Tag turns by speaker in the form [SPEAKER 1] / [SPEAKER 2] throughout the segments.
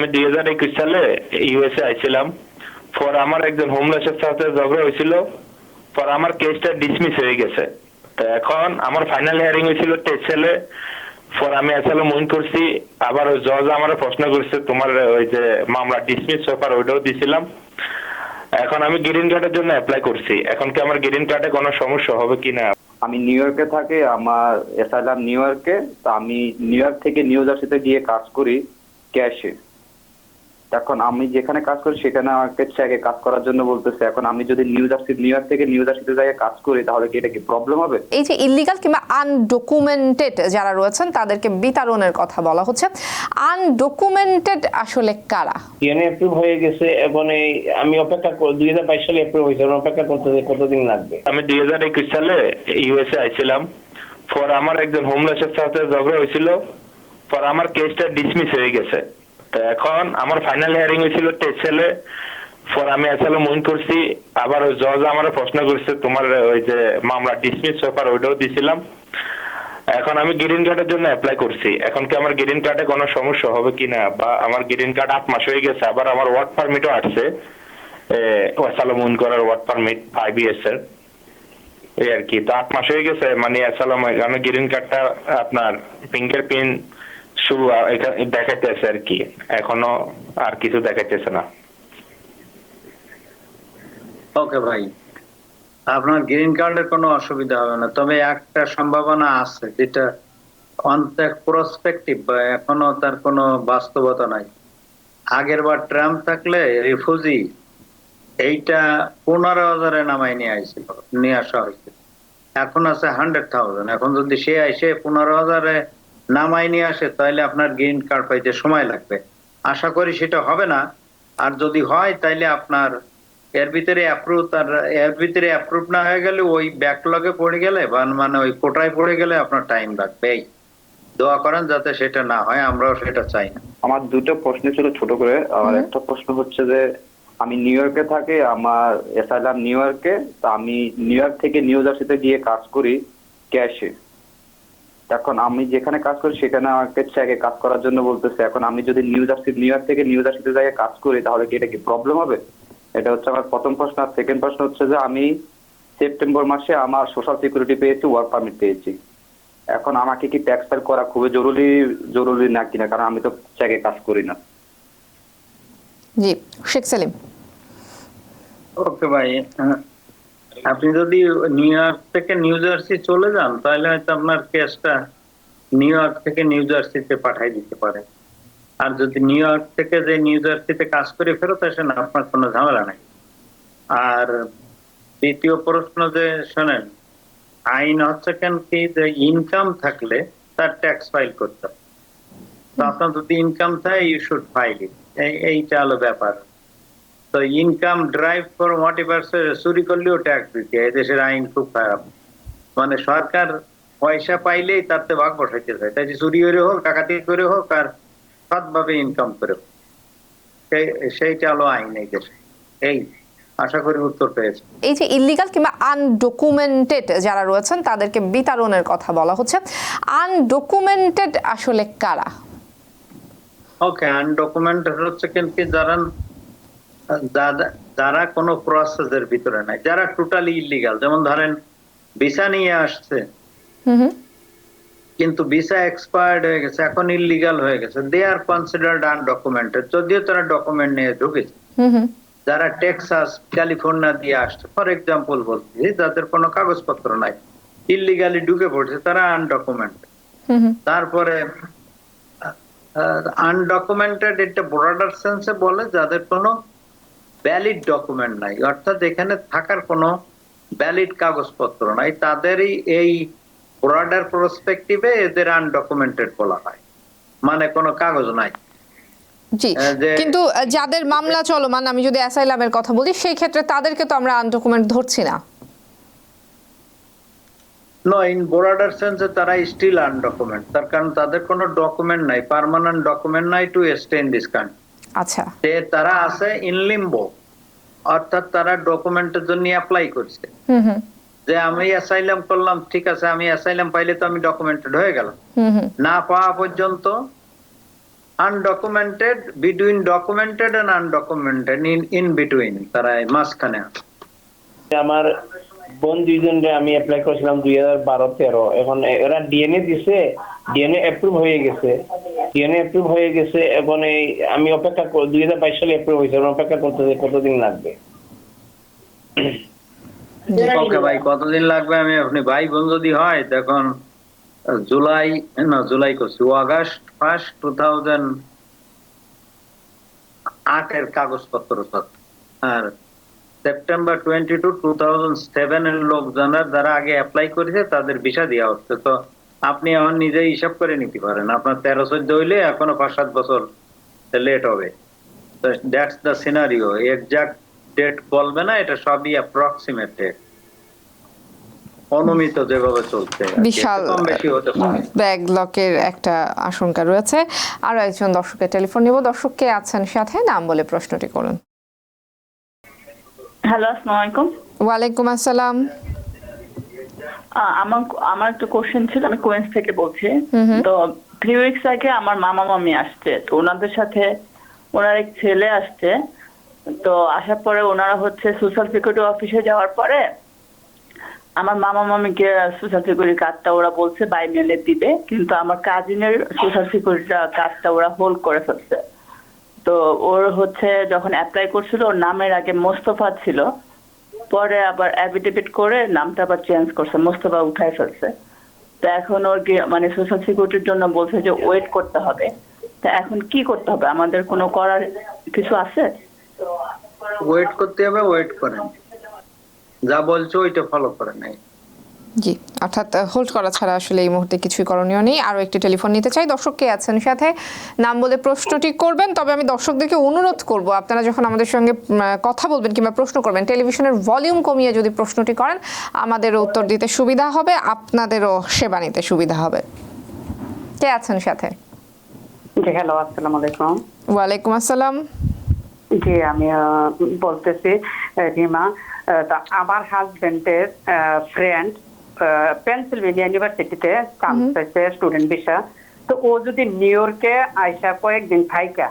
[SPEAKER 1] আমি দুই হাজার একুশ সালে ইউএসএ আইছিলাম। পর আমার একজন হোমলেসের সাথে ঝগড়া হয়েছিল। পর আমার কেসটা ডিসমিস হয়ে গেছে। তো এখন আমার ফাইনাল হিয়ারিং হয়েছিল তেইশ সালে। পর আমি আসলে মন করছি। আবার ওই জজ আমার প্রশ্ন করছে, তোমার ওই যে মামলা ডিসমিস পেপার ওইটাও দিছিলাম। এখন আমি গ্রিন কার্ডের জন্য অ্যাপ্লাই করছি। এখন কি আমার গ্রিন কার্ডে কোনো সমস্যা হবে কিনা
[SPEAKER 2] আমি নিউ ইয়র্কে থাকি, আমার এসাইলাম নিউ ইয়র্কে তো আমি নিউ ইয়র্ক থেকে নিউ জার্সিতে গিয়ে কাজ করি ক্যাশে এখন আমি যেখানে কাজ করি সেখানে আমাকে চেকে কাজ করার জন্য বলতেছে এখন আমি যদি নিউ জার্সি নিউ ইয়র্ক থেকে নিউ জার্সিতে যাই কাজ করি তাহলে কি এটা কি প্রবলেম হবে?
[SPEAKER 3] এই যে ইলিগাল কিংবা আনডকুমেন্টেড যারা রয়েছেন তাদেরকে বিতাড়নের কথা বলা হচ্ছে। আনডকুমেন্টেড আসলে কারা?
[SPEAKER 4] টিএনএ অ্যাপ্রুভ হয়ে গেছে এবং এই আমি অপেক্ষা কর দুই হাজার বাইশ সালে অ্যাপ্রুভ হয়েছে অপেক্ষা করতে কতদিন লাগবে।
[SPEAKER 1] আমি দুই হাজার একুশ সালে ইউএসএ আইছিলাম পর আমার একজন হোমলেসের সাথে ঝগড়া হয়েছিল পর আমার কেসটা ডিসমিস হয়ে গেছে। তো এখন আমার ফাইনাল হিয়ারিং হয়েছিল তেইশ সালে পর আমি আসলে মন করছি। আবার জজ আমার প্রশ্ন করছে, তোমার ওই যে মামলা ডিসমিস পেপার ওইটাও দিছিলাম। এখন আমি গ্রিন কার্ডের জন্য অ্যাপ্লাই করছি। এখন কি আমার গ্রিন কার্ডে কোনো সমস্যা হবে কিনা? বা আমার গ্রিন কার্ড আট মাস হয়ে গেছে, আবার আমার ওয়ার্ক পারমিটও আসছে। ওয়াসালমুন করার ওয়ার্ক পারমিট ফাইভ ইয়ার্স এর এই আর কি। তো আট মাস হয়ে গেছে মানে আসসালাম আমি গ্রিন কার্ডটা আপনার ফিঙ্গার প্রিন্ট শুরু দেখাইতেছে আর কি। এখনও আর কিছু দেখাইতেছে না।
[SPEAKER 5] ওকে ভাই। আপনার গ্রিন কার্ডের কোনো অসুবিধা হবে না। তবে একটা সম্ভাবনা আছে, যেটা অন্তর প্রসপেক্টিভ এখনও তার কোনো বাস্তবতা নাই। আগের বার ট্রাম্প থাকলে রিফিউজি এইটা পনেরো হাজারে নামাই নিয়ে আইছিল, নিয়ে আসা হয়েছিল এখন আছে হান্ড্রেড থাউজেন্ড এখন যদি সে আইসে পনেরো হাজারে নামাই নিয়ে আসে তাহলে আপনার গ্রিন কার্ড পাইতে সময় লাগবে। আশা করি সেটা হবে না। আর যদি হয় তাইলে আপনার এর ভিতরে অ্যাপ্রুভ তার এর ভিতরে অ্যাপ্রুভ না হয়ে গেলে ওই ব্যাকলগে পড়ে গেলে বা মানে ওই কোটায় পড়ে গেলে আপনার টাইম লাগবে দোয়া করেন যাতে সেটা না হয় আমরাও সেটা চাই না।
[SPEAKER 2] আমার দুটো প্রশ্ন ছিল ছোট করে। আর একটা প্রশ্ন হচ্ছে যে আমি নিউ ইয়র্কে থাকি আমার এসাইলাম নিউ ইয়র্কে তো আমি নিউ ইয়র্ক থেকে নিউ জার্সিতে গিয়ে কাজ করি ক্যাশে। এখন আমি যেখানে কাজ করি সেখানে আমাকে চেকে কাজ করার জন্য বলতেছে এখন আমি যদি নিউ জার্সি নিউ ইয়র্ক থেকে নিউ জার্সিতে যাই কাজ করি তাহলে কি এটা কি প্রবলেম হবে? এটা হচ্ছে আমার প্রথম প্রশ্ন। আর সেকেন্ড প্রশ্ন হচ্ছে যে আমি সেপ্টেম্বর মাসে আমার সোশ্যাল সিকিউরিটি পেয়েছি ওয়ার্ক পারমিট পেয়েছি। এখন আমাকে কি ট্যাক্স ফাইল করা খুবই জরুরি জরুরি না কিনা? কারণ আমি তো চেকে কাজ করি না।
[SPEAKER 3] জি শেখ সেলিম।
[SPEAKER 5] ওকে ভাই। আপনি যদি নিউ ইয়র্ক থেকে নিউ জার্সি চলে যান, তাহলে হয়তো আপনার কেসটা নিউ ইয়র্ক থেকে নিউ জার্সিতে পাঠাই দিতে পারে আর যদি নিউ ইয়র্ক থেকে যে নিউ জার্সিতে কাজ করে ফেরত আসেন, আপনার কোনো ঝামেলা নাই। আর দ্বিতীয় প্রশ্ন যে, শোনেন, আইন হচ্ছে কেন কি, যে ইনকাম থাকলে তার ট্যাক্স ফাইল করতে হবে। তো আপনার যদি ইনকাম থাকে ইউ শুড ফাইল ইট এইটা হলো ব্যাপার। তো ইনকাম ড্রাইভ ফর হোয়াট এভার চুরি করলেও ট্যাক্স দিতে হয়। এই দেশের আইন খুব খারাপ। মানে সরকার পয়সা পাইলেই তাতে ভাগ বসাইতে চায় তাই চুরি করে হোক ডাকাতি করে হোক আর সৎভাবে ইনকাম করে হোক। সেইটা হলো আইন এই দেশে। এই আশা করি উত্তর পেয়েছে।
[SPEAKER 3] এই যে ইলিগাল কিংবা আনডকুমেন্টেড যারা রয়েছেন তাদেরকে বিতাড়নের কথা বলা হচ্ছে। আনডকুমেন্টেড আসলে কারা?
[SPEAKER 5] ওকে আনডকুমেন্ট হচ্ছে কিন্তু যারা যারা- কোনো প্রসেসের ভিতরে নাই। যারা টোটালি ইলিগাল যেমন ধরেন ভিসা নিয়ে আসছে কিন্তু ভিসা এক্সপায়ার্ড হয়ে গেছে এখন ইলিগাল হয়ে গেছে দে আর কনসিডার্ড আনডকুমেন্টেড যদিও তারা ডকুমেন্ট নিয়ে ঢুকেছে। যারা টেক্সাস ক্যালিফোর্নিয়া দিয়ে আসছে ফর এক্সাম্পল বলছি যাদের কোনো কাগজপত্র নাই। ইলিগালি ঢুকে পড়ছে তারা আনডকুমেন্ট তারপরে আনডকুমেন্টেড এটা ব্রডার সেন্সে বলে যাদের কোনো ভ্যালিড ডকুমেন্ট নাই। অর্থাৎ এখানে থাকার কোনো ভ্যালিড কাগজপত্র নাই। তাদেরই এই ব্রডার প্রসপেক্টিভে এদের আনডকুমেন্টেড বলা হয়। মানে কোনো কাগজ নাই।
[SPEAKER 3] জি কিন্তু যাদের মামলা চলমান আমি যদি অ্যাসাইলামের কথা বলি সেই ক্ষেত্রে তাদেরকে তো আমরা আনডকুমেন্ট ধরছি না।
[SPEAKER 5] নো ইন বোর্ডার সেন্সে তারা স্টিল আনডকুমেন্ট তার কারণ তাদের কোনো ডকুমেন্ট নাই পার্মানেন্ট ডকুমেন্ট নাই to stay in this country
[SPEAKER 3] আচ্ছা।
[SPEAKER 5] যে তারা আছে ইন লিম্বো অর্থাৎ তারা ডকুমেন্টের জন্য অ্যাপ্লাই করছে।
[SPEAKER 3] হুম হুম।
[SPEAKER 5] যে আমি অ্যাসাইলাম করলাম ঠিক আছে আমি অ্যাসাইলাম পাইলে তো আমি ডকুমেন্টেড হয়ে গেলাম।
[SPEAKER 3] হুম হুম।
[SPEAKER 5] না পাওয়া পর্যন্ত undocumented between documented and undocumented in in between তারা এই মাঝখানে।
[SPEAKER 4] আমার বোন দুইজনকে আমি অ্যাপ্লাই করেছিলাম দুই হাজার বারো তেরো। এখন এরা ডিএনএ দিছে ডিএনএ অ্যাপ্রুভ হয়ে গেছে। ডিএনএ অ্যাপ্রুভ হয়ে গেছে এখন এই, আমি অপেক্ষা দুই হাজার বাইশ সালে হয়েছে অপেক্ষা কতদিন লাগবে?
[SPEAKER 5] ওকে ভাই, কতদিন লাগবে? আমি আপনি ভাই বোন যদি হয় তখন জুলাই, না, জুলাই করছি আগস্ট ফার্স্ট টু থাউজেন্ড আটের কাগজপত্র আর September twenty two two thousand seven এর লোকজনের যারা আগে অ্যাপ্লাই করেছে তাদের ভিসা দেওয়া হচ্ছে। তো আপনি এখন নিজেই হিসাব করে নিতে পারেন। আপনার তেরো চোদ্দ হইলে এখনও পাঁচ সাত বছর লেট হবে। That's the scenario exact date বলবে না এটা সবই অ্যাপ্রক্সিমেট ডেট অনুমিত যেভাবে চলছে
[SPEAKER 3] বিশাল ব্যাকলকের একটা আশঙ্কা রয়েছে। আরও একজন দর্শকের টেলিফোন নিব। দর্শক কে আছেন সাথে? নাম বলে প্রশ্নটি করুন।
[SPEAKER 6] হ্যালো আসসালামু আলাইকুম।
[SPEAKER 3] ওয়ালাইকুম আসসালাম।
[SPEAKER 6] আমার আমার একটা কোশ্চেন ছিল আমি কোয়েন্স থেকে বলছি। তো থ্রি উইকস আগে আমার মামা মামি আসছে তো ওনাদের সাথে ওনার এক ছেলে আসছে। তো আসার পরে ওনারা হচ্ছে সোশ্যাল সিকিউরিটি অফিসে যাওয়ার পরে আমার মামা মামিকে সোশ্যাল সিকিউরিটি কার্ডটা ওরা বলছে বাই মেলে দিবে। কিন্তু আমার কাজিনের সোশ্যাল সিকিউরিটি কার্ডটা ওরা হোল্ড করে ফেলছে। তো ওর হচ্ছে যখন অ্যাপ্লাই করছিল ওর নামের আগে মোস্তফা ছিল। পরে আবার অ্যাফিডেভিট করে নামটা আবার চেঞ্জ করছে, মোস্তফা উঠাই ফেলছে। তো এখন ওর মানে সোশ্যাল সিকিউরিটির জন্য বলছে যে ওয়েট করতে হবে। তা এখন কি করতে হবে? আমাদের কোনো করার কিছু আছে?
[SPEAKER 5] ওয়েট করতে হবে ওয়েট করেন যা বলছো ওইটা ফলো করে নাই।
[SPEAKER 3] জি অর্থাৎ হোল্ড করা ছাড়া আসলে এই মুহূর্তে কিছুই করণীয় নেই। আরও একটি টেলিফোন নিতে চাই। দর্শক কে আছেন সাথে? নাম বলে প্রশ্নটি করবেন তবে আমি দর্শকদেরকে অনুরোধ করব আপনারা যখন আমাদের সঙ্গে কথা বলবেন কিংবা প্রশ্ন করবেন টেলিভিশনের ভলিউম কমিয়ে যদি প্রশ্নটি করেন আমাদেরও উত্তর দিতে সুবিধা হবে আপনাদেরও সেবা নিতে সুবিধা হবে। কে আছেন সাথে?
[SPEAKER 7] জি হ্যালো আসসালামু আলাইকুম।
[SPEAKER 3] ওয়ালাইকুম আসসালাম।
[SPEAKER 7] জি আমি বলতেছি রিমা আমার হাজবেন্ডের ফ্রেন্ড পেনসিলভেনিয়া ইউনিভার্সিটিতে চান্স পেয়েছে স্টুডেন্ট ভিসা তো ও যদি নিউ ইয়র্কে আইসা কয়েকদিন থাইকা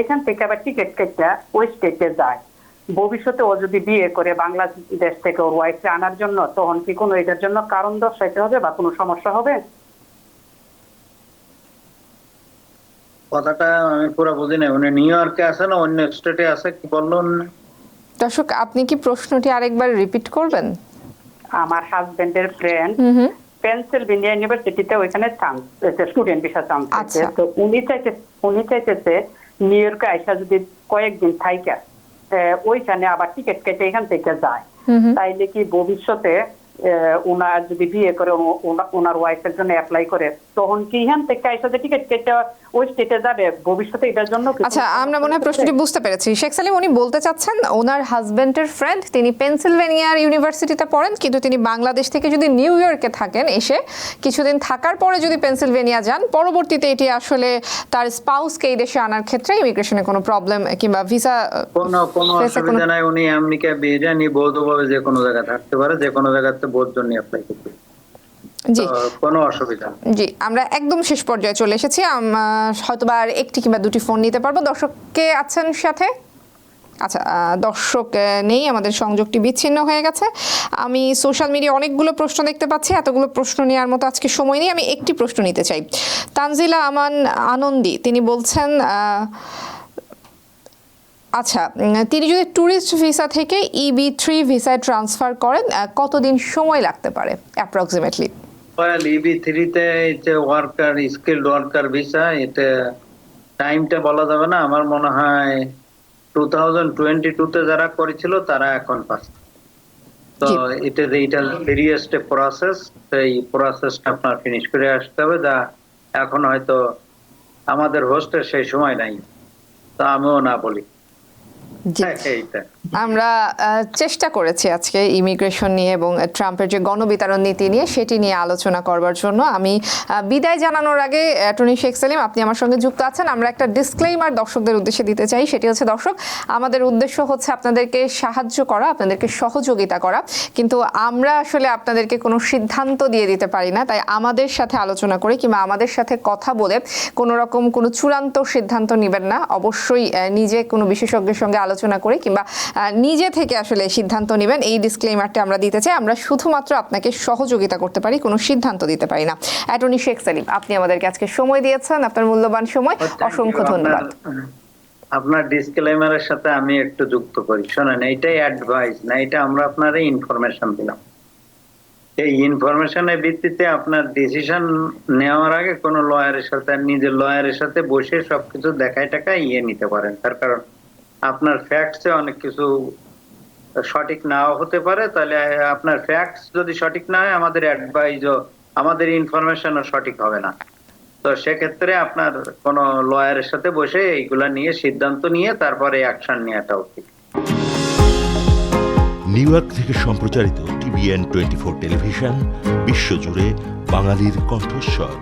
[SPEAKER 7] এখান থেকে আবার টিকিট কেটে ওই স্টেটে যায়। ভবিষ্যতে ও যদি বিয়ে করে বাংলাদেশ থেকে ওর ওয়াইফকে আনার জন্য তখন কি কোনো এটার জন্য কারণ দর্শাইতে হবে বা কোনো সমস্যা হবে?
[SPEAKER 5] কথাটা আমি পুরো বুঝি নাই। উনি নিউ ইয়র্কে আছে না অন্য স্টেটে আছে কি বলল উনি?
[SPEAKER 3] দর্শক আপনি কি প্রশ্নটি আরেকবার রিপিট করবেন?
[SPEAKER 7] আমার হাজবেন্ডের ফ্রেন্ড পেনসিলভেনিয়া ইউনিভার্সিটিতে ওইখানে চান্স স্টুডেন্ট ভিসা চান্স
[SPEAKER 3] আছে।
[SPEAKER 7] তো উনি চাইতে উনি চাইতেছে নিউ ইয়র্কে আইসা যদি কয়েকদিন থাইকা ওইখানে আবার টিকিট কেটে এখান থেকে যায়। তাইলে কি ভবিষ্যতে যদি বিয়ে করে ওনার ওয়াইফের জন্য অ্যাপ্লাই করে তখন কি এখান থেকে আইসা যে টিকিট কেটে ওই স্টেটে যাবে? ভবিষ্যতে এটার জন্য
[SPEAKER 3] আচ্ছা আমরা মনে হয় প্রশ্নটি বুঝতে পেরেছি। শেখ সালিম উনি বলতে চাচ্ছেন ওনার হাজবেন্ডের ফ্রেন্ড তিনি পেনসিলভেনিয়ার ইউনিভার্সিটিতে পড়েন কিন্তু তিনি বাংলাদেশ থেকে যদি নিউ ইয়র্কে থাকেন এসে কিছুদিন থাকার পরে যদি পেনসিলভেনিয়া যান পরবর্তীতে এটি আসলে তার স্পাউসকে এই দেশে আনার ক্ষেত্রে ইমিগ্রেশনে কোনো প্রবলেম কিংবা ভিসা
[SPEAKER 5] কোনো কোনো অসুবিধা নাই উনি আমেরিকা বৌদ্ধভাবে যে কোনো জায়গায় থাকতে পারে যে কোনো জায়গাতে বোধ জন্য অ্যাপ্লাই করতে
[SPEAKER 3] জি।
[SPEAKER 5] কোনো অসুবিধা।
[SPEAKER 3] জি আমরা একদম শেষ পর্যায়ে চলে এসেছি। হয়তো বা আর একটি কিংবা দুটি ফোন নিতে পারব। দর্শককে আছেন সাথে? আচ্ছা দর্শক নেই আমাদের সংযোগটি বিচ্ছিন্ন হয়ে গেছে। আমি সোশ্যাল মিডিয়া অনেকগুলো প্রশ্ন দেখতে পাচ্ছি। এতগুলো প্রশ্ন নেওয়ার মতো আজকে সময় নেই। আমি একটি প্রশ্ন নিতে চাই। তানজিলা আমান আনন্দি তিনি বলছেন আচ্ছা তিনি যদি ট্যুরিস্ট ভিসা থেকে ইবি থ্রি ভিসায় ট্রান্সফার করেন কতদিন সময় লাগতে পারে অ্যাপ্রক্সিমেটলি
[SPEAKER 5] Well, EB3 তে যে ওয়ার্কার স্কিলড ওয়ার্কার ভিসা এটা টাইমটা বলা যাবে না। আমার মনে হয় টু থাউজেন্ড টোয়েন্টি তে যারা করেছিল তারা এখন পাচ্ছে তো। এটা এইটা ভেরিয়াসট প্রসেস সেই প্রসেসটা আপনার ফিনিশ করে আসতে হবে। যা এখন হয়তো আমাদের হোস্টের সেই সময় নাই। তা আমিও না বলি।
[SPEAKER 3] জি।
[SPEAKER 5] হ্যাঁ, এইটা
[SPEAKER 3] আমরা চেষ্টা করেছি আজকে ইমিগ্রেশন নিয়ে এবং ট্রাম্পের যে গণবিতরণ নীতি নিয়ে সেটি নিয়ে আলোচনা করবার জন্য। আমি বিদায় জানানোর আগে, অ্যাটর্নি শেখ সেলিম, আপনি আমার সঙ্গে যুক্ত আছেন। আমরা একটা ডিসক্লেইমার দর্শকদের উদ্দেশ্যে দিতে চাই, সেটি হচ্ছে, দর্শক, আমাদের উদ্দেশ্য হচ্ছে আপনাদেরকে সাহায্য করা, আপনাদেরকে সহযোগিতা করা। কিন্তু আমরা আসলে আপনাদেরকে কোনো সিদ্ধান্ত দিয়ে দিতে পারি না, তাই আমাদের সাথে আলোচনা করে কিংবা আমাদের সাথে কথা বলে কোনো রকম কোনো চূড়ান্ত সিদ্ধান্ত নেবেন না। অবশ্যই নিজে কোনো বিশেষজ্ঞের সঙ্গে আলোচনা করে কিংবা নিজে থেকে আসলে সিদ্ধান্ত নেবেন। এই ডিসক্লেমারটা আমরা দিতে চাই। আমরা শুধুমাত্র আপনাকে সহযোগিতা করতে পারি কোনো সিদ্ধান্ত দিতে পারি না। অ্যাটর্নি শেখ সেলিম আপনি আমাদেরকে আজকে সময় দিয়েছেন। আপনার মূল্যবান সময় অসংখ্য ধন্যবাদ।
[SPEAKER 5] আপনার- আপনার ডিসক্লেমারের সাথে আমি একটু যুক্ত করি। শোনেন এইটাই অ্যাডভাইস না এটা আমরা আপনার ইনফরমেশন দিলাম। এই ইনফরমেশনের ভিত্তিতে আপনার ডিসিশন নেওয়ার আগে কোনো লয়ারের সাথে নিজের লয়ারের সাথে বসে সবকিছু দেখায় টাকা ইয়ে নিতে পারেন। তার কারণ আপনার ফ্যাক্টসে অনেক কিছু সঠিক নাও হতে পারে, তাহলে আপনার ফ্যাক্টস যদি সঠিক না হয়, আমাদের অ্যাডভাইজও আমাদের ইনফরমেশনও সঠিক হবে না। তো সেক্ষেত্রে আপনার কোন লয়ারের সাথে বসে এইগুলা নিয়ে সিদ্ধান্ত নিয়ে তারপরে অ্যাকশন নেওয়াটা উচিত।
[SPEAKER 8] নিউ ইয়র্ক থেকে সম্প্রচারিত টিভিএন টোয়েন্টি ফোর টেলিভিশন বিশ্বজুড়ে বাঙালির কণ্ঠস্বর।